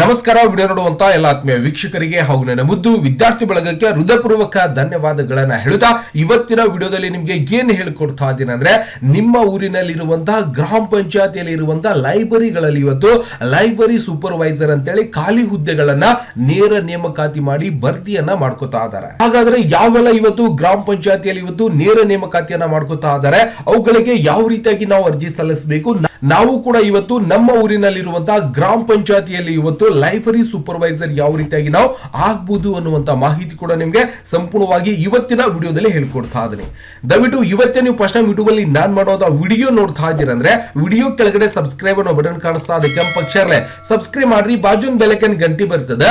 ನಮಸ್ಕಾರ, ವಿಡಿಯೋ ನೋಡುವಂತ ಎಲ್ಲ ಆತ್ಮೀಯ ವೀಕ್ಷಕರಿಗೆ ಹಾಗೂ ನನ್ನ ಮುದ್ದು ವಿದ್ಯಾರ್ಥಿ ಬಳಗಕ್ಕೆ ಹೃದಯಪೂರ್ವಕ ಧನ್ಯವಾದಗಳನ್ನ ಹೇಳುತ್ತಾ ಇವತ್ತಿನ ವಿಡಿಯೋದಲ್ಲಿ ನಿಮ್ಗೆ ಏನ್ ಹೇಳ್ಕೊಡ್ತಾ ಇದ್ದೀನಿ ಅಂದ್ರೆ ನಿಮ್ಮ ಊರಿನಲ್ಲಿರುವಂತಹ ಗ್ರಾಮ ಪಂಚಾಯತಿಯಲ್ಲಿ ಇರುವಂತಹ ಲೈಬ್ರರಿಗಳಲ್ಲಿ ಇವತ್ತು ಲೈಬ್ರರಿ ಸೂಪರ್ವೈಸರ್ ಅಂತೇಳಿ ಖಾಲಿ ಹುದ್ದೆಗಳನ್ನ ನೇರ ನೇಮಕಾತಿ ಮಾಡಿ ಭರ್ತಿಯನ್ನ ಮಾಡ್ಕೋತಾ ಇದ್ದಾರೆ. ಹಾಗಾದ್ರೆ ಯಾವೆಲ್ಲ ಇವತ್ತು ಗ್ರಾಮ ಪಂಚಾಯತಿಯಲ್ಲಿ ಇವತ್ತು ನೇರ ನೇಮಕಾತಿಯನ್ನ ಮಾಡ್ಕೋತಾ ಇದ್ದಾರೆ? ಅವುಗಳಿಗೆ ಯಾವ ರೀತಿಯಾಗಿ ನಾವು ಅರ್ಜಿ ಸಲ್ಲಿಸಬೇಕು? ನಾವು ಕೂಡ ಇವತ್ತು ನಮ್ಮ ಊರಿನಲ್ಲಿರುವಂತಹ ಗ್ರಾಮ ಪಂಚಾಯತಿಯಲ್ಲಿ ಇವತ್ತು ಲೈಫರಿ ಸೂಪರ್ವೈಸರ್ ಯಾವ ರೀತಿಯಾಗಿ ನಾವು ಆಗ್ಬಹುದು ಅನ್ನುವಂತ ಮಾಹಿತಿ ಕೂಡ ನಿಮ್ಗೆ ಸಂಪೂರ್ಣವಾಗಿ ಇವತ್ತಿನ ವಿಡಿಯೋದಲ್ಲಿ ಹೇಳ್ಕೊಡ್ತಾ ಇದ್ದೀನಿ. ದಯವಿಟ್ಟು ಇವತ್ತೇ ನೀವು ಫಸ್ಟ್ ಟೈಮ್ ಯೂಟ್ಯೂಬ್ ಅಲ್ಲಿ ನಾನ್ ಮಾಡೋದ ವಿಡಿಯೋ ನೋಡ್ತಾ ಇದ್ದೀರಂದ್ರೆ ವಿಡಿಯೋ ಕೆಳಗಡೆ ಸಬ್ಸ್ಕ್ರೈಬ್ ಅನ್ನೋ ಬಟನ್ ಕಾಣಿಸ್ತಾ ಇದೆ, ಕೆಂಪು ಅಕ್ಷರಲೆ ಸಬ್ಸ್ಕ್ರೈಬ್ ಮಾಡ್ರಿ, ಬಾಜುನ್ ಬೆಲಕನ್ ಗಂಟೆ ಬರ್ತದೆ.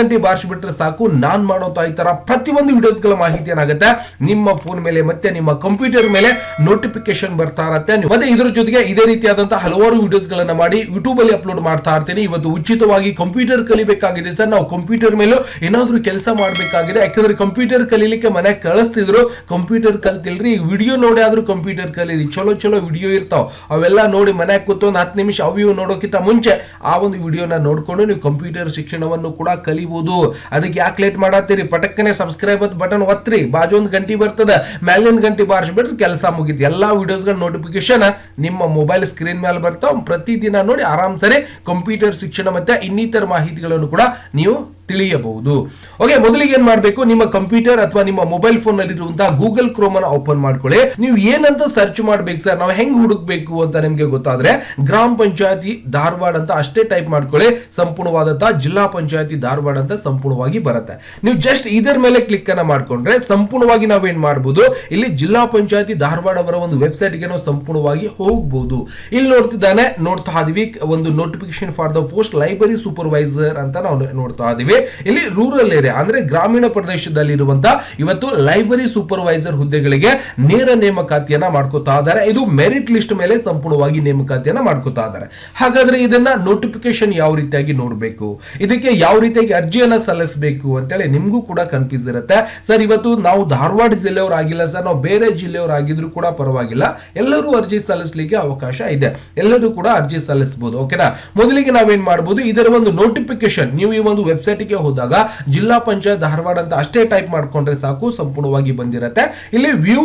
ಗಂಟೆ ಬಾರಿಸ್ಬಿಟ್ರೆ ಸಾಕು, ನಾನ್ ಮಾಡೋತಾ ಈ ತರ ಪ್ರತಿಯೊಂದು ವಿಡಿಯೋಸ್ಗಳ ಮಾಹಿತಿ ಏನಾಗುತ್ತೆ? ನಿಮ್ಮ ಫೋನ್ ಮೇಲೆ ಮತ್ತೆ ನಿಮ್ಮ ಕಂಪ್ಯೂಟರ್ ಮೇಲೆ ನೋಟಿಫಿಕೇಶನ್ ಬರ್ತಾ ಇರತ್ತೆ. ಮತ್ತೆ ಇದ್ರ ಜೊತೆಗೆ ಇದೇ ರೀತಿಯಾದಂತಹ ಹಲವಾರು ವಿಡಿಯೋಸ್ ಗಳನ್ನ ಮಾಡಿ ಯೂಟ್ಯೂಬ್ ಅಲ್ಲಿ ಅಪ್ಲೋಡ್ ಮಾಡ್ತಾ ಇರ್ತೀನಿ. ಇವತ್ತು ಉಚಿತವಾಗಿ ಕಂಪ್ಯೂಟರ್ ಕಲಿಬೇಕಾಗಿದೆ ಸರ್. ನಾವು ಕಂಪ್ಯೂಟರ್ ಮೇಲೂ ಏನಾದ್ರೂ ಕೆಲಸ ಮಾಡಬೇಕಾಗಿದೆ. ಯಾಕಂದ್ರೆ ಕಂಪ್ಯೂಟರ್ ಕಲೀಲಿಕ್ಕೆ ಮನೆ ಕಳಿಸ್ತಿದ್ರು. ಕಂಪ್ಯೂಟರ್ ಕಲ್ತಿಲ್ರಿ. ವಿಡಿಯೋ ನೋಡಿ ಆದ್ರೂ ಕಂಪ್ಯೂಟರ್ ಕಲೀರಿ. ಚಲೋ ಚಲೋ ವಿಡಿಯೋ ಇರ್ತಾವ. ಅವೆಲ್ಲ ನೋಡಿ ಮನೆ ಕೂತು ಒಂದು ಹತ್ತು ನಿಮಿಷ ಅವು ನೋಡೋಕ್ಕಿಂತ ಮುಂಚೆ ಆ ಒಂದು ವಿಡಿಯೋನ ನೋಡ್ಕೊಂಡು ನೀವು ಕಂಪ್ಯೂಟರ್ ಶಿಕ್ಷಣವನ್ನು ಕೂಡ ಕಲಿಬಹುದು ಅದಕ್ಕೆ ಯಾಕೆ ಲೇಟ್ ಮಾಡತ್ತೀರಿ? ಪಟಕ್ಕನೆ ಸಬ್ಸ್ಕ್ರೈಬ್ ಬಟನ್ ಒತ್ತ್ರಿ. ಬಾಜು ಒಂದು ಗಂಟೆ ಬರ್ತದೆ. ಮೇಲಿನ ಗಂಟೆ ಬಾರಿಸ್ಬಿಟ್ರೆ ಕೆಲಸ ಮುಗಿತು. ಎಲ್ಲಾ ವಿಡಿಯೋಸ್ಗಳ ನೋಟಿಫಿಕೇಶನ್ ನಿಮ್ಮ ಮೊಬೈಲ್ ಸ್ಕ್ರೀನ್ ಮೇಲೆ ಬರ್ತಾವ. ಪ್ರತಿದಿನ ನೋಡಿ ಆರಾಮ್ ಸರಿ ಕಂಪ್ಯೂಟರ್ ಶಿಕ್ಷಣ ಮತ್ತೆ ಇನ್ನಿತರ ಮಾಹಿತಿಗಳನ್ನು ಕೂಡ ನೀವು ತಿಳಿಯಬಹುದು. ಓಕೆ ಮೊದಲಿಗೆ ಏನ್ ಮಾಡಬೇಕು? ನಿಮ್ಮ ಕಂಪ್ಯೂಟರ್ ಅಥವಾ ನಿಮ್ಮ ಮೊಬೈಲ್ ಫೋನ್ನಲ್ಲಿ ಇರುವಂತಹ ಗೂಗಲ್ ಕ್ರೋಮ್ ಅನ್ನ ಓಪನ್ ಮಾಡ್ಕೊಳ್ಳಿ. ನೀವು ಏನಂತ ಸರ್ಚ್ ಮಾಡ್ಬೇಕು ಸರ್ ನಾವು ಹೆಂಗ್ ಹುಡುಕ್ಬೇಕು ಅಂತ ನಿಮ್ಗೆ ಗೊತ್ತಾದ್ರೆ ಗ್ರಾಮ ಪಂಚಾಯತಿ ಧಾರವಾಡ ಅಂತ ಅಷ್ಟೇ ಟೈಪ್ ಮಾಡ್ಕೊಳ್ಳಿ. ಸಂಪೂರ್ಣವಾದಂತಹ ಜಿಲ್ಲಾ ಪಂಚಾಯತಿ ಧಾರವಾಡ ಅಂತ ಸಂಪೂರ್ಣವಾಗಿ ಬರುತ್ತೆ. ನೀವು ಜಸ್ಟ್ ಇದರ ಮೇಲೆ ಕ್ಲಿಕ್ ಅನ್ನ ಮಾಡ್ಕೊಂಡ್ರೆ ಸಂಪೂರ್ಣವಾಗಿ ನಾವೇನ್ ಮಾಡಬಹುದು ಇಲ್ಲಿ ಜಿಲ್ಲಾ ಪಂಚಾಯತಿ ಧಾರವಾಡ ಅವರ ಒಂದು ವೆಬ್ಸೈಟ್ಗೆ ನಾವು ಸಂಪೂರ್ಣವಾಗಿ ಹೋಗಬಹುದು ಇಲ್ಲಿ ನೋಡ್ತಿದ್ದಾನೆ, ನೋಡ್ತಾ ಇದೀವಿ. ಒಂದು notification for the post library supervisor ಅಂತ ನಾವು ನೋಡ್ತಾ ಇದೀವಿ. ಇಲ್ಲಿ ರೂರಲ್ ಏರಿಯಾ ಅಂದ್ರೆ ಗ್ರಾಮೀಣ ಪ್ರದೇಶದಲ್ಲಿ ಇರುವಂತಹ ಇವತ್ತು ಲೈಬ್ರರಿ ಸೂಪರ್ವೈಸರ್ ಹುದ್ದೆಗಳಿಗೆ ನೇರ ನೇಮಕಾತಿಯನ್ನ ಮಾಡ್ಕೋತಾ ಇದ್ದಾರೆ. ಇದು ಮೆರಿಟ್ ಲಿಸ್ಟ್ ಮೇಲೆ ಸಂಪೂರ್ಣವಾಗಿ ನೇಮಕಾತಿಯನ್ನ ಮಾಡ್ಕೋತಾ ಇದ್ದಾರೆ. ಹಾಗಾದ್ರೆ ಇದನ್ನ ನೋಟಿಫಿಕೇಶನ್ ಯಾವ ರೀತಿಯಾಗಿ ನೋಡಬೇಕು? ಇದಕ್ಕೆ ಯಾವ ರೀತಿಯಾಗಿ ಅರ್ಜಿಯನ್ನ ಸಲ್ಲಿಸಬೇಕು ಅಂತೇಳಿ ನಿಮ್ಗೂ ಕೂಡ ಕನ್ಫ್ಯೂಸ್ ಇರುತ್ತೆ. ಸರ್, ಇವತ್ತು ನಾವು ಧಾರವಾಡ ಜಿಲ್ಲೆಯವರು ಆಗಿಲ್ಲ ಸರ್, ನಾವು ಬೇರೆ ಜಿಲ್ಲೆಯವರು ಆಗಿದ್ರು ಕೂಡ ಪರವಾಗಿಲ್ಲ. ಎಲ್ಲರೂ ಅರ್ಜಿ ಸಲ್ಲಿಸಲಿಕ್ಕೆ ಅವಕಾಶ ಇದೆ. ಎಲ್ಲರೂ ಕೂಡ ಅರ್ಜಿ ಸಲ್ಲಿಸಬಹುದು ಓಕೆನಾ ಮೊದಲಿಗೆ ನಾವೇನ್ ಮಾಡಬಹುದು ಇದರ ಒಂದು ನೋಟಿಫಿಕೇಶನ್ ನೀವು ಈ ಒಂದು ವೆಬ್ಸೈಟ್ ಗೆ ಹೋದಾಗ ಜಿಲ್ಲಾ ಪಂಚಾಯತ್ ಧಾರವಾಡ ಅಂತ ಅಷ್ಟೇ ಟೈಪ್ ಮಾಡ್ಕೊಂಡ್ರೆ ಸಾಕು, ಸಂಪೂರ್ಣವಾಗಿ ಬಂದಿರತ್ತೆ. ಇಲ್ಲಿ ವ್ಯೂ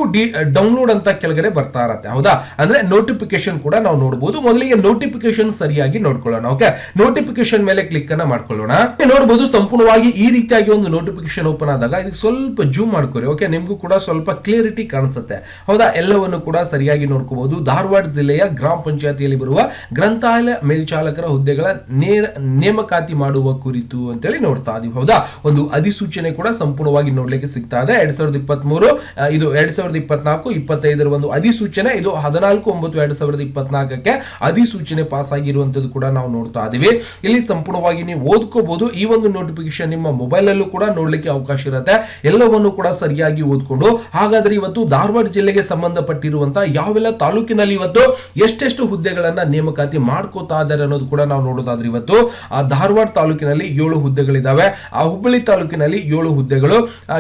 ಡೌನ್ಲೋಡ್ ಅಂತ ಕೆಳಗಡೆ ಬರ್ತಾ ಇರತ್ತೆ. ಹೌದಾ? ಅಂದ್ರೆ ನೋಟಿಫಿಕೇಶನ್ ಕೂಡ ನಾವು ನೋಡಬಹುದು ಮೊದಲಿಗೆ ನೋಟಿಫಿಕೇಶನ್ ಸರಿಯಾಗಿ ನೋಡ್ಕೊಳ್ಳೋಣ ಓಕೆ ನೋಟಿಫಿಕೇಶನ್ ಮೇಲೆ ಕ್ಲಿಕ್ ಅನ್ನ ಮಾಡ್ಕೊಳ್ಳೋಣ. ನೋಡಬಹುದು ಸಂಪೂರ್ಣವಾಗಿ ಈ ರೀತಿಯಾಗಿ ಒಂದು ನೋಟಿಫಿಕೇಶನ್ ಓಪನ್ ಆದಾಗ ಇದಕ್ಕೆ ಸ್ವಲ್ಪ ಜೂಮ್ ಮಾಡ್ಕೊರಿ ಓಕೆ ನಿಮ್ಗೂ ಕೂಡ ಸ್ವಲ್ಪ ಕ್ಲಿಯರಿಟಿ ಕಾಣಿಸುತ್ತೆ. ಹೌದಾ? ಎಲ್ಲವನ್ನು ಕೂಡ ಸರಿಯಾಗಿ ನೋಡ್ಕೋಬಹುದು ಧಾರವಾಡ ಜಿಲ್ಲೆಯ ಗ್ರಾಮ ಪಂಚಾಯತಿಯಲ್ಲಿ ಬರುವ ಗ್ರಂಥಾಲಯ ಮೇಲ್ಚಾಲಕರ ಹುದ್ದೆಗಳ ನೇರ ನೇಮಕಾತಿ ಮಾಡುವ ಕುರಿತು ಅಂತೇಳಿ ನೋಡ್ತಾ ಇದೀವಿ. ಹೌದಾ? ಒಂದು ಅಧಿಸೂಚನೆ ಕೂಡ ಸಂಪೂರ್ಣವಾಗಿ ನೋಡ್ಲಿಕ್ಕೆ ಸಿಗ್ತಾ ಇದೆ. ಎರಡ್ ಸಾವಿರದ ಇಪ್ಪತ್ತ್ ಮೂರು ಇದು ಎರಡ್ ಸಾವಿರದ ಇಪ್ಪತ್ನಾಲ್ಕು, ಇಪ್ಪತ್ತೈದರ ಒಂದು ಅಧಿಸೂಚನೆ, ಇದು ಹದಿನಾಲ್ಕು, ಒಂಬತ್ತು, ಎರಡ್ ಸಾವಿರದ ಇಪ್ಪತ್ನಾಲ್ಕಕ್ಕೆ ಅಧಿಸೂಚನೆ ಪಾಸ್ ಆಗಿರುವಂತದ್ದು ಕೂಡ ನಾವು ನೋಡ್ತಾ ಇದೀವಿ. ಇಲ್ಲಿ ಸಂಪೂರ್ಣವಾಗಿ ನೀವು ಓದ್ಕೋಬಹುದು ಈ ಒಂದು ನೋಟಿಫಿಕೇಶನ್ ನಿಮ್ಮ ಮೊಬೈಲ್ ಅಲ್ಲೂ ಕೂಡ ನೋಡ್ಲಿಕ್ಕೆ ಅವಕಾಶ ಇರುತ್ತೆ. ಎಲ್ಲವನ್ನು ಕೂಡ ಸರಿಯಾಗಿ ಓದ್ಕೊಂಡು, ಹಾಗಾದ್ರೆ ಇವತ್ತು ಧಾರವಾಡ ಜಿಲ್ಲೆಗೆ ಸಂಬಂಧಪಟ್ಟಿರುವಂತಹ ಯಾವೆಲ್ಲ ತಾಲೂಕಿನಲ್ಲಿ ಇವತ್ತು ಎಷ್ಟೆಷ್ಟು ಹುದ್ದೆಗಳನ್ನ ನೇಮಕಾತಿ ಮಾಡ್ಕೋತಾ ಇದ್ದಾರೆ ಅನ್ನೋದು ಕೂಡ ನಾವು ನೋಡೋದಾದ್ರೆ ಇವತ್ತು, ಆ, ಧಾರವಾಡ ತಾಲೂಕಿನಲ್ಲಿ ಏಳು ಹುದ್ದೆಗಳಿದಾವೆ ಆ ಹುಬ್ಬಳ್ಳಿ ತಾಲೂಕಿನಲ್ಲಿ ಏಳು ಹುದ್ದೆಗಳು.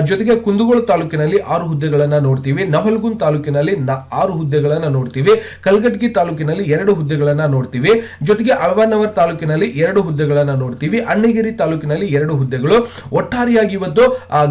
ಜೊತೆಗೆ ಕುಂದಗೋಳ ತಾಲೂಕಿನಲ್ಲಿ ಆರು ಹುದ್ದೆಗಳನ್ನ ನೋಡ್ತೀವಿ. ನವಲ್ಗುಂದ್ ತಾಲೂಕಿನಲ್ಲಿ ಆರು ಹುದ್ದೆಗಳನ್ನ ನೋಡ್ತೀವಿ. ಕಲ್ಗಟ್ಗಿ ತಾಲೂಕಿನಲ್ಲಿ ಎರಡು ಹುದ್ದೆಗಳನ್ನ ನೋಡ್ತೀವಿ. ಜೊತೆಗೆ ಅಳವಾನವರ್ ತಾಲೂಕಿನಲ್ಲಿ ಎರಡು ಹುದ್ದೆಗಳನ್ನ ನೋಡ್ತೀವಿ. ಅಣ್ಣಿಗಿರಿ ತಾಲೂಕಿನಲ್ಲಿ ಎರಡು ಹುದ್ದೆಗಳು. ಒಟ್ಟಾರೆಯಾಗಿ ಇವತ್ತು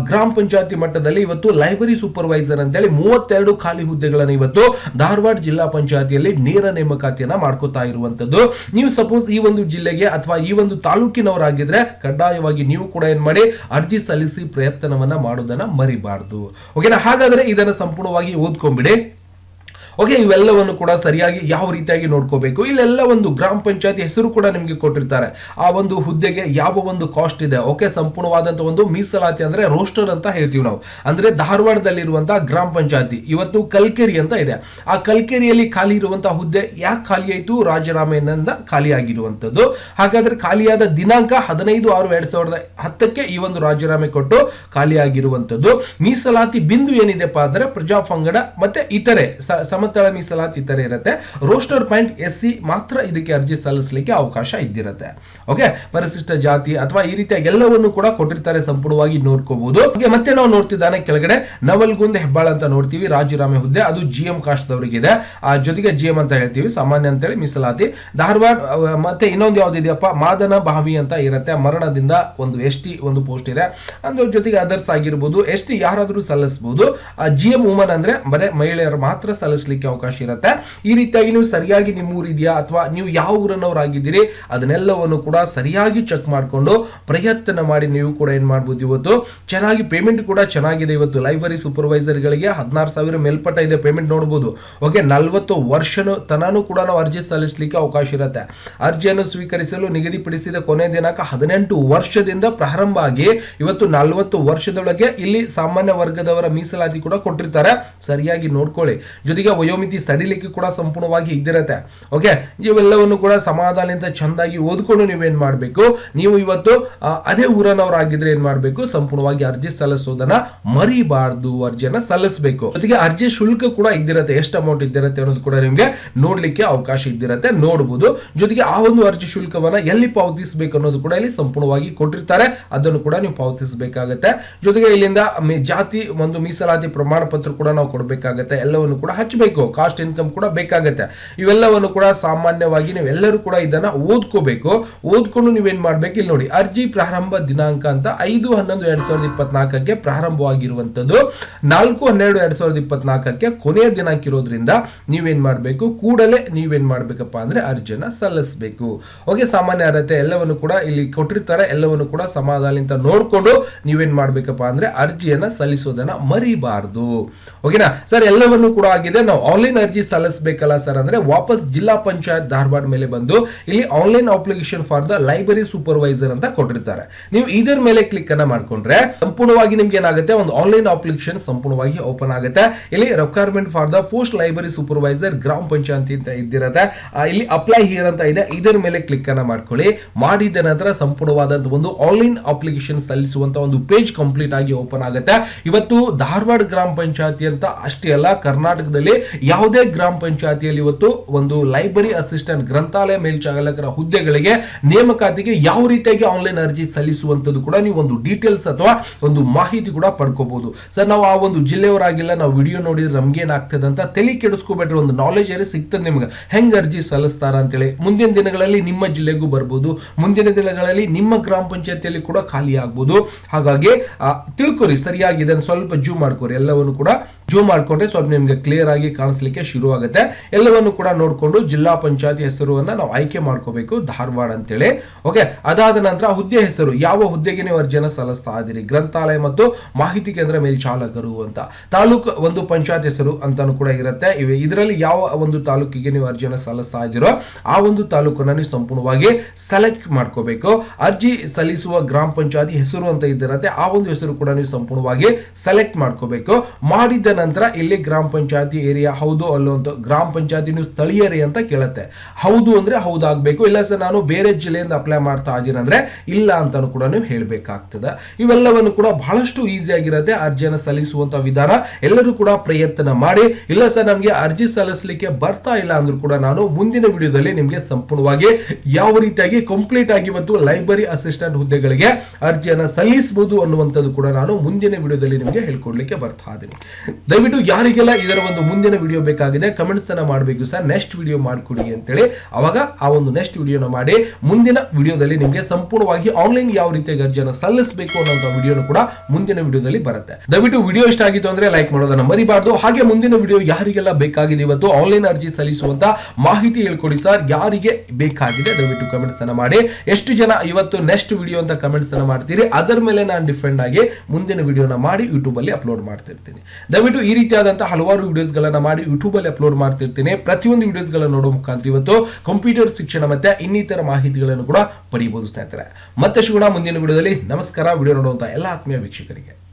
ಗ್ರಾಮ ಪಂಚಾಯತಿ ಮಟ್ಟದಲ್ಲಿ ಇವತ್ತು ಲೈಬ್ರರಿ ಸೂಪರ್ವೈಸರ್ ಅಂತೇಳಿ ಮೂವತ್ತೆರಡು ಖಾಲಿ ಹುದ್ದೆಗಳನ್ನ ಇವತ್ತು ಧಾರವಾಡ ಜಿಲ್ಲಾ ಪಂಚಾಯತಿಯಲ್ಲಿ ನೇರ ನೇಮಕಾತಿಯನ್ನ ಮಾಡ್ಕೋತಾ ಇರುವಂತದ್ದು. ನೀವು ಸಪೋಸ್ ಈ ಒಂದು ಜಿಲ್ಲೆಗೆ ಅಥವಾ ಈ ಒಂದು ತಾಲೂಕಿನವರಾಗಿದ್ರೆ ಕಡ್ಡಾಯವಾಗಿ ನೀವು ಕೂಡ ಏನ್ ಮಾಡಿ ಅರ್ಜಿ ಸಲ್ಲಿಸಿ ಪ್ರಯತ್ನವನ್ನ ಮಾಡೋದನ್ನ ಮರಿಬಾರ್ದು. ಓಕೆನಾ ಹಾಗಾದ್ರೆ ಇದನ್ನ ಸಂಪೂರ್ಣವಾಗಿ ಓದ್ಕೊಂಡ್ಬಿಡಿ. ಓಕೆ ಇವೆಲ್ಲವನ್ನು ಕೂಡ ಸರಿಯಾಗಿ ಯಾವ ರೀತಿಯಾಗಿ ನೋಡ್ಕೋಬೇಕು? ಇಲ್ಲೆಲ್ಲ ಒಂದು ಗ್ರಾಮ ಪಂಚಾಯತಿ ಹೆಸರು ಕೂಡ ನಿಮಗೆ ಕೊಟ್ಟಿರ್ತಾರೆ. ಆ ಒಂದು ಹುದ್ದೆಗೆ ಯಾವ ಒಂದು ಕಾಸ್ಟ್ ಇದೆ? ಓಕೆ ಸಂಪೂರ್ಣವಾದಂತ ಒಂದು ಮೀಸಲಾತಿ ಅಂದ್ರೆ ರೋಸ್ಟರ್ ಅಂತ ಹೇಳ್ತೀವಿ ನಾವು. ಅಂದ್ರೆ ಧಾರವಾಡದಲ್ಲಿರುವಂತಹ ಗ್ರಾಮ ಪಂಚಾಯತಿ. ಇವತ್ತು ಕಲ್ಕೆರಿ ಅಂತ ಇದೆ. ಆ ಕಲ್ಕೆರಿಯಲ್ಲಿ ಖಾಲಿ ಇರುವಂತಹ ಹುದ್ದೆ ಯಾಕೆ ಖಾಲಿ ಆಯಿತು? ರಾಜರಾಮಯ್ಯನಿಂದ ಖಾಲಿ ಆಗಿರುವಂತದ್ದು. ಹಾಗಾದ್ರೆ ಖಾಲಿಯಾದ ದಿನಾಂಕ ಹದಿನೈದು ಆರು ಎರಡ್ ಸಾವಿರದ ಹತ್ತಕ್ಕೆ ಈ ಒಂದು ರಾಜೀನಾಮೆ ಕೊಟ್ಟು ಖಾಲಿ ಆಗಿರುವಂತದ್ದು. ಮೀಸಲಾತಿ ಬಿಂದು ಏನಿದೆಪ್ಪ ಅಂದ್ರೆ ಪ್ರಜಾ ಪಂಗಡ ಮತ್ತೆ ಇತರೆ ಸ- ಸಮಾಜ ಸಮತಳ ಮೀಸಲಾತಿ ಈ ತರ ಇರುತ್ತೆ. ರೋಸ್ಟರ್ ಪಾಯಿಂಟ್ ಎಸ್ ಸಿ ಮಾತ್ರ ಇದಕ್ಕೆ ಅರ್ಜಿ ಸಲ್ಲಿಸಲಿಕ್ಕೆ ಅವಕಾಶ ಇದ್ದಿರುತ್ತೆ. ಓಕೆ ಪರಿಶಿಷ್ಟ ಜಾತಿ ಅಥವಾ ಈ ರೀತಿಯ ಎಲ್ಲವನ್ನು ಕೂಡ ಕೊಟ್ಟಿರ್ತಾರೆ ಸಂಪೂರ್ಣವಾಗಿ ನೋಡ್ಕೋಬಹುದು ಮತ್ತೆ ನಾವು ನೋಡ್ತಿದ್ದಾನೆ ಕೆಳಗಡೆ, ನವಲ್ಗುಂದ್ ಹೆಬ್ಬಾಳ ಅಂತ ನೋಡ್ತೀವಿ, ರಾಜೀರಾಮೆ ಹುದ್ದೆ, ಅದು ಜಿ ಎಂ ಕಾಸ್ಟ್ದವರಿಗಿದೆ ಆ, ಜೊತೆಗೆ ಜಿ ಅಂತ ಹೇಳ್ತೀವಿ, ಸಾಮಾನ್ಯ ಅಂತ ಹೇಳಿ ಮೀಸಲಾತಿ. ಧಾರವಾಡ ಮತ್ತೆ ಇನ್ನೊಂದು ಯಾವ್ದಿದೆಯಪ್ಪ ಮಾದನ ಬಾವಿ ಅಂತ ಇರುತ್ತೆ, ಮರಣದಿಂದ ಒಂದು ಎಸ್ ಟಿ ಒಂದು ಪೋಸ್ಟ್ ಇದೆ. ಅದ್ರ ಜೊತೆಗೆ ಅದರ್ಸ್ ಆಗಿರ್ಬೋದು ಎಸ್ ಟಿ ಯಾರಾದರೂ ಸಲ್ಲಿಸಬಹುದು ಜಿ ಎಂ ವುಮನ್ ಅಂದ್ರೆ, ಬರೇ ಮಹಿಳೆಯರು ಮಾತ್ರ ಸಲ್ಲಿಸಲಿಕ್ಕೆ ಅವಕಾಶ ಇರುತ್ತೆ. ಈ ರೀತಿಯಾಗಿ ನೀವು ಸರಿಯಾಗಿ ನಿಮ್ಮ ಊರಿದೆಯಾ ಅಥವಾ ನೀವು ಯಾವ ಊರನ್ನವರಾಗಿದ್ದೀರಿ ಅದನ್ನೆಲ್ಲವನ್ನು ಕೂಡ ಸರಿಯಾಗಿ ಚೆಕ್ ಮಾಡಿಕೊಂಡು ಪ್ರಯತ್ನ ಮಾಡಿ ನೀವು ಕೂಡ ಏನ್ ಮಾಡ್ಬೋದು ಇವತ್ತು? ಚೆನ್ನಾಗಿ ಪೇಮೆಂಟ್ ಕೂಡ ಚೆನ್ನಾಗಿದೆ ಇವತ್ತು. ಲೈಬ್ರರಿ ಸೂಪರ್ವೈಸರ್ ಗಳಿಗೆ ಹದಿನಾರು ಸಾವಿರ ಮೇಲ್ಪಟ್ಟ ಇದೆ ಪೇಮೆಂಟ್ ನೋಡಬಹುದು ಓಕೆ ನಲವತ್ತು ವರ್ಷನ ತನಾನು ಕೂಡ ನಾವು ಅರ್ಜಿ ಸಲ್ಲಿಸಲಿಕ್ಕೆ ಅವಕಾಶ ಇರುತ್ತೆ. ಅರ್ಜಿಯನ್ನು ಸ್ವೀಕರಿಸಲು ನಿಗದಿಪಡಿಸಿದ ಕೊನೆ ದಿನಾಂಕ ಹದಿನೆಂಟು ವರ್ಷದಿಂದ ಪ್ರಾರಂಭ ಆಗಿ ಇವತ್ತು ನಲವತ್ತು ವರ್ಷದೊಳಗೆ ಇಲ್ಲಿ ಸಾಮಾನ್ಯ ವರ್ಗದವರ ಮೀಸಲಾತಿ ಕೂಡ ಕೊಟ್ಟಿರ್ತಾರೆ. ಸರಿಯಾಗಿ ನೋಡ್ಕೊಳ್ಳಿ. ಜೊತೆಗೆ ವಯೋಮಿತಿ ಸಡಿಲಿಕ್ಕೆ ಕೂಡ ಸಂಪೂರ್ಣವಾಗಿ ಇದ್ದಿರತ್ತೆ. ಓಕೆ ಇವೆಲ್ಲವನ್ನು ಕೂಡ ಸಮಾಧಾನದಿಂದ ಚೆಂದಾಗಿ ಓದ್ಕೊಂಡು ನೀವೇನ್ ಮಾಡಬೇಕು? ನೀವು ಇವತ್ತು ಅದೇ ಊರನವರಾಗಿದ್ರೆ ಏನ್ ಮಾಡಬೇಕು? ಸಂಪೂರ್ಣವಾಗಿ ಅರ್ಜಿ ಸಲ್ಲಿಸೋದನ್ನ ಮರಿಬಾರ್ದು. ಅರ್ಜಿಯನ್ನ ಸಲ್ಲಿಸಬೇಕು. ಜೊತೆಗೆ ಅರ್ಜಿ ಶುಲ್ಕ ಕೂಡ ಇದ್ದಿರತ್ತೆ. ಎಷ್ಟು ಅಮೌಂಟ್ ಇದ್ದಿರತ್ತೆ ಅನ್ನೋದು ಕೂಡ ನಿಮ್ಗೆ ನೋಡ್ಲಿಕ್ಕೆ ಅವಕಾಶ ಇದ್ದಿರತ್ತೆ. ನೋಡಬಹುದು ಜೊತೆಗೆ ಆ ಒಂದು ಅರ್ಜಿ ಶುಲ್ಕವನ್ನ ಎಲ್ಲಿ ಪಾವತಿಸಬೇಕು ಅನ್ನೋದು ಕೂಡ ಇಲ್ಲಿ ಸಂಪೂರ್ಣವಾಗಿ ಕೊಟ್ಟಿರ್ತಾರೆ. ಅದನ್ನು ಕೂಡ ನೀವು ಪಾವತಿಸಬೇಕಾಗತ್ತೆ. ಜೊತೆಗೆ ಇಲ್ಲಿಂದ ಜಾತಿ, ಒಂದು ಮೀಸಲಾತಿ ಪ್ರಮಾಣ ಪತ್ರ ಕೂಡ ನಾವು ಕೊಡಬೇಕಾಗತ್ತೆ. ಎಲ್ಲವನ್ನು ಕೂಡ ಹಚ್ಚಬೇಕು ಕಾಸ್ಟ್ ಇನ್ಕಮ್ ಕೂಡ ಬೇಕಾಗತ್ತೆ. ಇವೆಲ್ಲವನ್ನು ಕೂಡ ಸಾಮಾನ್ಯವಾಗಿ ನೀವೆಲ್ಲರೂ ಕೂಡ ಇದನ್ನ ಓದ್ಕೋಬೇಕು. ಓದ್ಕೊಂಡು ನೀವೇನ್ ಮಾಡ್ಬೇಕು? ಇಲ್ಲಿ ನೋಡಿ, ಅರ್ಜಿ ಪ್ರಾರಂಭ ದಿನಾಂಕ ಅಂತ ಐದು, ಹನ್ನೊಂದು, ಎರಡ್ ಸಾವಿರದ ಇಪ್ಪತ್ನಾಲ್ಕಕ್ಕೆ ಪ್ರಾರಂಭವಾಗಿರುವಂತದ್ದು ನಾಲ್ಕು, ಹನ್ನೆರಡು, ಎರಡ್ ಸಾವಿರದ ಇಪ್ಪತ್ನಾಲ್ಕಕ್ಕೆ ಕೊನೆಯ ದಿನಾಂಕ ಇರೋದ್ರಿಂದ ನೀವೇನ್ ಮಾಡ್ಬೇಕು? ಕೂಡಲೇ ನೀವೇನ್ ಮಾಡ್ಬೇಕಪ್ಪ ಅಂದ್ರೆ ಅರ್ಜಿಯನ್ನ ಸಲ್ಲಿಸಬೇಕು. ಓಕೆ, ಸಾಮಾನ್ಯ ಅರ್ಹತೆ ಎಲ್ಲವನ್ನು ಕೂಡ ಇಲ್ಲಿ ಕೊಟ್ಟಿರ್ತಾರೆ. ಎಲ್ಲವನ್ನು ಕೂಡ ಸಮಾಧಾನದಿಂದ ನೋಡ್ಕೊಂಡು ನೀವೇನ್ ಮಾಡ್ಬೇಕಪ್ಪ ಅಂದ್ರೆ ಅರ್ಜಿಯನ್ನ ಸಲ್ಲಿಸೋದನ್ನ ಮರಿಬಾರ್ದು. ಓಕೆನಾ? ಸರ್, ಎಲ್ಲವನ್ನು ಕೂಡ ಆಗಿದೆ. ನಾವು ಆನ್ಲೈನ್ ಅರ್ಜಿ ಸಲ್ಲಿಸಬೇಕಲ್ಲ ಸರ್ ಅಂದ್ರೆ ವಾಪಸ್ ಜಿಲ್ಲಾ ಪಂಚಾಯತ್ ಧಾರವಾಡ ಮೇಲೆ ಬಂದು ಇಲ್ಲಿ online application for the library supervisor ಅಂತ ಕೊಟ್ಟಿರ್ತಾರೆ. ನೀವು ಇದರ ಮೇಲೆ ಕ್ಲಿಕ್ ಅನ್ನ ಮಾಡ್ಕೊಂಡ್ರೆ ಸಂಪೂರ್ಣವಾಗಿ ನಿಮ್ಗೆ ಏನಾಗುತ್ತೆ? ಒಂದು ಆನ್ಲೈನ್ ಅಪ್ಲಿಕೇಶನ್ ಸಂಪೂರ್ಣವಾಗಿ ಓಪನ್ ಆಗುತ್ತೆ. ಇಲ್ಲಿ requirement for the post library supervisor ಗ್ರಾಮ ಪಂಚಾಯತಿ ಅಂತ ಇದ್ದಿರತ್ತೆ. ಇಲ್ಲಿ ಅಪ್ಲೈ ಹಿಯರ್ ಅಂತ ಇದೆ. ಇದರ ಮೇಲೆ ಕ್ಲಿಕ್ ಅನ್ನ ಮಾಡ್ಕೊಳ್ಳಿ. ಮಾಡಿದ ನಂತರ ಸಂಪೂರ್ಣವಾದಂತ ಒಂದು ಆನ್ಲೈನ್ ಅಪ್ಲಿಕೇಶನ್ ಸಲ್ಲಿಸುವಂತ ಒಂದು ಪೇಜ್ ಕಂಪ್ಲೀಟ್ ಆಗಿ ಓಪನ್ ಆಗುತ್ತೆ. ಇವತ್ತು ಧಾರವಾಡ ಗ್ರಾಮ ಪಂಚಾಯತಿ ಅಂತ ಅಷ್ಟೇ ಅಲ್ಲ, ಕರ್ನಾಟಕದಲ್ಲಿ ಯಾವುದೇ ಗ್ರಾಮ ಪಂಚಾಯತಿಯಲ್ಲಿ ಇವತ್ತು ಒಂದು ಲೈಬ್ರರಿ ಅಸಿಸ್ಟೆಂಟ್ ಗ್ರಂಥಾಲಯ ಮೇಲ್ಚಾಲಕರ ಹುದ್ದೆಗಳಿಗೆ ನೇಮಕಾತಿಗೆ ಯಾವ ರೀತಿಯಾಗಿ ಆನ್ಲೈನ್ ಅರ್ಜಿ ಸಲ್ಲಿಸುವಂತದ್ದು ಕೂಡ ನೀವು ಒಂದು ಡೀಟೇಲ್ಸ್ ಅಥವಾ ಒಂದು ಮಾಹಿತಿ ಕೂಡ ಪಡ್ಕೋಬಹುದು ಸರ್, ನಾವು ಆ ಒಂದು ಜಿಲ್ಲೆಯವರಾಗಿಲ್ಲ, ನಾವು ವಿಡಿಯೋ ನೋಡಿದ್ರೆ ನಮ್ಗೆ ಏನಾಗ್ತದೆ ಅಂತ ತಲೆ ಕೆಡಿಸ್ಕೋಬೇಡ್ರಿ, ಒಂದು ನಾಲೆಜ್ ಏನೇ ಸಿಗ್ತದೆ ನಿಮ್ಗೆ. ಹೆಂಗ್ ಅರ್ಜಿ ಸಲ್ಲಿಸ್ತಾರ ಅಂತೇಳಿ. ಮುಂದಿನ ದಿನಗಳಲ್ಲಿ ನಿಮ್ಮ ಜಿಲ್ಲೆಗೂ ಬರ್ಬೋದು. ಮುಂದಿನ ದಿನಗಳಲ್ಲಿ ನಿಮ್ಮ ಗ್ರಾಮ ಪಂಚಾಯತಿಯಲ್ಲಿ ಕೂಡ ಖಾಲಿ ಆಗ್ಬೋದು. ಹಾಗಾಗಿ ತಿಳ್ಕೊರಿ ಸರಿಯಾಗಿ ಇದನ್ನು ಸ್ವಲ್ಪ ಜೂ ಮಾಡ್ಕೊರಿ. ಎಲ್ಲವನ್ನು ಕೂಡ ಜೂ ಮಾಡ್ಕೊಂಡ್ರೆ ಸ್ವಲ್ಪ ನಿಮ್ಗೆ ಕ್ಲಿಯರ್ ಆಗಿ ಕಾಣಿಸ್ಲಿಕ್ಕೆ ಶುರು ಆಗುತ್ತೆ ಎಲ್ಲವನ್ನು ಕೂಡ ನೋಡ್ಕೊಂಡು ಜಿಲ್ಲಾ ಪಂಚಾಯತಿ ಹೆಸರನ್ನ ನಾವು ಆಯ್ಕೆ ಮಾಡ್ಕೋಬೇಕು ಧಾರವಾಡ ಅಂತೇಳಿ. ಓಕೆ ಅದಾದ ನಂತರ ಹುದ್ದೆ ಹೆಸರು. ಯಾವ ಹುದ್ದೆಗೆ ನೀವು ಅರ್ಜಿಯನ್ನು ಸಲ್ಲಿಸ್ತಾ ಇದ್ದೀರಿ ಗ್ರಂಥಾಲಯ ಮತ್ತು ಮಾಹಿತಿ ಕೇಂದ್ರ ಮೇಲ್ಚಾಲಕರು ಅಂತ. ತಾಲೂಕು ಒಂದು ಪಂಚಾಯತ್ ಹೆಸರು ಅಂತಾನು ಕೂಡ ಇರುತ್ತೆ. ಇವೆ ಇದರಲ್ಲಿ ಯಾವ ಒಂದು ತಾಲೂಕಿಗೆ ನೀವು ಅರ್ಜಿಯನ್ನು ಸಲ್ಲಿಸ್ತಾ ಇದ್ದೀರೋ ಆ ಒಂದು ತಾಲೂಕನ್ನ ನೀವು ಸಂಪೂರ್ಣವಾಗಿ ಸೆಲೆಕ್ಟ್ ಮಾಡ್ಕೋಬೇಕು. ಅರ್ಜಿ ಸಲ್ಲಿಸುವ ಗ್ರಾಮ ಪಂಚಾಯತಿ ಹೆಸರು ಅಂತ ಇದ್ದಿರತ್ತೆ. ಆ ಒಂದು ಹೆಸರು ಕೂಡ ನೀವು ಸಂಪೂರ್ಣವಾಗಿ ಸೆಲೆಕ್ಟ್ ಮಾಡ್ಕೋಬೇಕು. ಮಾಡಿದ ಇಲ್ಲಿ ಗ್ರಾಮ ಪಂಚಾಯತಿ ಏರಿಯಾ ಹೌದು ಅಲ್ಲೋ ಅಂತ ಗ್ರಾಮ ಪಂಚಾಯತಿ ನೀವು ಸ್ಥಳೀಯರೇ ಅಂತ ಕೇಳುತ್ತೆ. ಹೌದು ಅಂದ್ರೆ ಹೌದಾಗಬೇಕು, ಇಲ್ಲ ಸರ್ ನಾನು ಬೇರೆ ಜಿಲ್ಲೆಯಿಂದ ಅಪ್ಲೈ ಮಾಡ್ತಾ ಇದ್ದೀನಿ ಅಂದ್ರೆ ಇಲ್ಲ ಅಂತಲೂ ಕೂಡ ನೀವು ಹೇಳಬೇಕಾಗ್ತದೆ. ಇವೆಲ್ಲವನ್ನು ಕೂಡ ಬಹಳಷ್ಟು ಈಸಿ ಆಗಿರುತ್ತೆ, ಅರ್ಜಿಯನ್ನು ಸಲ್ಲಿಸುವಂಥ ವಿಧಾನ ಎಲ್ಲರೂ ಕೂಡ ಪ್ರಯತ್ನ ಮಾಡಿ. ಇಲ್ಲ ಸರ್ ನಮಗೆ ಅರ್ಜಿ ಸಲ್ಲಿಸಲಿಕ್ಕೆ ಬರ್ತಾ ಇಲ್ಲ ಅಂದ್ರೂ ಕೂಡ ನಾನು ಮುಂದಿನ ವಿಡಿಯೋದಲ್ಲಿ ನಿಮಗೆ ಸಂಪೂರ್ಣವಾಗಿ ಯಾವ ರೀತಿಯಾಗಿ ಕಂಪ್ಲೀಟ್ ಆಗಿ ಇವತ್ತು ಲೈಬ್ರರಿ ಅಸಿಸ್ಟೆಂಟ್ ಹುದ್ದೆಗಳಿಗೆ ಅರ್ಜಿಯನ್ನು ಸಲ್ಲಿಸಬಹುದು ಅನ್ನುವಂಥದ್ದು ಕೂಡ ನಾನು ಮುಂದಿನ ವಿಡಿಯೋದಲ್ಲಿ ನಿಮಗೆ ಹೇಳ್ಕೊಡ್ಲಿಕ್ಕೆ ಬರ್ತಾ ಇದ್ದೀನಿ. ದಯವಿಟ್ಟು ಯಾರಿಗೆಲ್ಲ ಇದರ ಒಂದು ಮುಂದಿನ ವಿಡಿಯೋ ಬೇಕಾಗಿದೆ ಕಮೆಂಟ್ಸ್ ಅನ್ನ ಮಾಡಬೇಕು ಸರ್. ನೆಕ್ಸ್ಟ್ ವಿಡಿಯೋ ಮಾಡಿಕೊಡಿ ಅಂತೇಳಿ. ಅವಾಗ ಆ ಒಂದು ನೆಕ್ಸ್ಟ್ ವಿಡಿಯೋನ ಮಾಡಿ, ಮುಂದಿನ ವಿಡಿಯೋದಲ್ಲಿ ನಿಮಗೆ ಸಂಪೂರ್ಣವಾಗಿ ಆನ್ಲೈನ್ ಯಾವ ರೀತಿ ಅರ್ಜಿಯನ್ನು ಸಲ್ಲಿಸಬೇಕು ಅನ್ನೋಂಥ ವಿಡಿಯೋನು ಕೂಡ ಮುಂದಿನ ವಿಡಿಯೋದಲ್ಲಿ ಬರುತ್ತೆ. ದಯವಿಟ್ಟು ವಿಡಿಯೋ ಇಷ್ಟ ಆಗಿತ್ತು ಅಂದ್ರೆ ಲೈಕ್ ಮಾಡೋದನ್ನ ಮರಿಬಾರ್ದು. ಹಾಗೆ ಮುಂದಿನ ವಿಡಿಯೋ ಯಾರಿಗೆಲ್ಲ ಬೇಕಾಗಿದೆ ಇವತ್ತು ಆನ್ಲೈನ್ ಅರ್ಜಿ ಸಲ್ಲಿಸುವಂತ ಮಾಹಿತಿ ಹೇಳ್ಕೊಡಿ ಸರ್. ಯಾರಿಗೆ ಬೇಕಾಗಿದೆ ದಯವಿಟ್ಟು ಕಮೆಂಟ್ಸ್ ಅನ್ನ ಮಾಡಿ. ಎಷ್ಟು ಜನ ಇವತ್ತು ನೆಕ್ಸ್ಟ್ ವಿಡಿಯೋ ಅಂತ ಕಮೆಂಟ್ಸ್ ಅನ್ನ ಮಾಡ್ತೀರಿ, ಅದರ ಮೇಲೆ ನಾನು ಡಿಫೆಂಡ್ ಆಗಿ ಮುಂದಿನ ವಿಡಿಯೋನ ಮಾಡಿ ಯೂಟ್ಯೂಬ್ ಅಲ್ಲಿ ಅಪ್ಲೋಡ್ ಮಾಡ್ತಿರ್ತೀನಿ. ದಯವಿಟ್ಟು ಈ ರೀತಿಯಾದಂತಹ ಹಲವಾರು ವಿಡಿಯೋಸ್ ಗಳನ್ನ ಮಾಡಿ ಯೂಟ್ಯೂಬಲ್ಲಿ ಅಪ್ಲೋಡ್ ಮಾಡ್ತಿರ್ತೀನಿ. ಪ್ರತಿಯೊಂದು ವಿಡಿಯೋಸ್ ಗಳನ್ನ ನೋಡೋ ಮುಖಾಂತರ ಇವತ್ತು ಕಂಪ್ಯೂಟರ್ ಶಿಕ್ಷಣ ಮತ್ತೆ ಇನ್ನಿತರ ಮಾಹಿತಿಗಳನ್ನು ಕೂಡ ಪಡೆಯಬಹುದು ಸ್ನೇಹಿತರೆ. ಮತ್ತೆ ಶುಗಣ ಮುಂದಿನ ವಿಡಿಯೋದಲ್ಲಿ ನಮಸ್ಕಾರ. ವಿಡಿಯೋ ನೋಡುವಂತಹ ಎಲ್ಲ ಆತ್ಮೀಯ ವೀಕ್ಷಕರಿಗೆ.